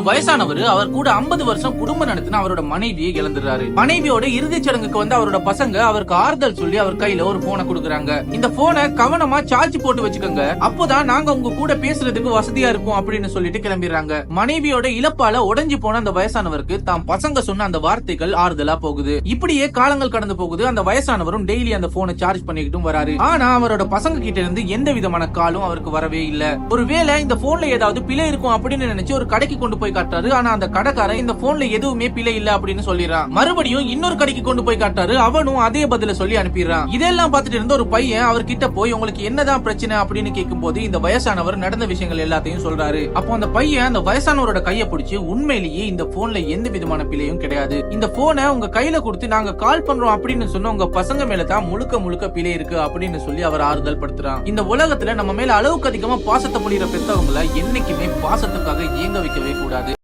வயசானவர் அவர் கூட 50 வருஷம் குடும்பம் நடத்தின அவரோட மனைவியை இழந்துடுறாரு. மனைவியோட இறுதிச் சடங்குக்கு வந்து அவரோட பசங்க அவருக்கு ஆறுதல் சொல்லி அவர் கையில ஒரு போனை கொடுக்குறாங்க. இந்த போனை கவனமா சார்ஜ் போட்டு வச்சுக்கோங்க. அப்போதான் நாங்க உங்க கூட பேசுறதுக்கு வசதியா இருக்கும் அப்படின்னு சொல்லிட்டு கிளம்பிடுறாங்க. மனைவியோட இழப்பால உடைஞ்சு போன அந்த வயசானவருக்கு தாம் பசங்க சொன்ன அந்த வார்த்தைகள் ஆறுதலா போகுது. இப்படியே காலங்கள் கடந்து போகுது. அந்த வயசானவரும் டெய்லி அந்த போனை சார்ஜ் பண்ணிக்கிட்டும் வராரு. ஆனா அவரோட பசங்க கிட்ட இருந்து எந்த விதமான காலும் அவருக்கு வரவே இல்ல. ஒருவேளை இந்த போன்ல ஏதாவது பிழை இருக்கும் அப்படின்னு நினைச்சு ஒரு கடைக்கு கொண்டு போய் காட்டுறாரு. ஆனா அந்த கடைக்காரன் இந்த போன்ல எதுவுமே பிழை இல்ல அப்படின்னு சொல்லிடுறான். மறுபடியும் இன்னொரு கடைக்கு கொண்டு போய் காட்டுறாரு. அவனும் அதே பதில சொல்லி அனுப்பிடுறான். இதெல்லாம் பார்த்துட்டு இருந்த ஒரு பையன் அவர்கிட்ட போய் உங்களுக்கு என்னதான் பிரச்சனை? அப்படின்னு கேட்கும்போது இந்த வயசானவர் நடந்த விஷயங்கள் எல்லாத்தையும் சொல்றாரு. அப்போ அந்த பையன் அந்த வயசானவரோட கையை பிடிச்சி உண்மையிலேயே இந்த போன்ல எந்த விதமான பிழையும் கிடையாது. இந்த போனை உங்க கையில கொடுத்து நாங்க கால் பண்றோம் அப்படின்னு சொன்ன உங்க பசங்க மேல தான் முழுக்க முழுக்க பிழை இருக்கு அப்படின்னு சொல்லி அவர் ஆறுதல் படுத்துறான். இந்த உலகத்துல நம்ம மேல அளவுக்கு அதிகமா பாசத்தை முடிகிற பெத்தவங்களை என்னைக்குமே பாசத்துக்காக இயங்க வைக்கவே கூடாது. di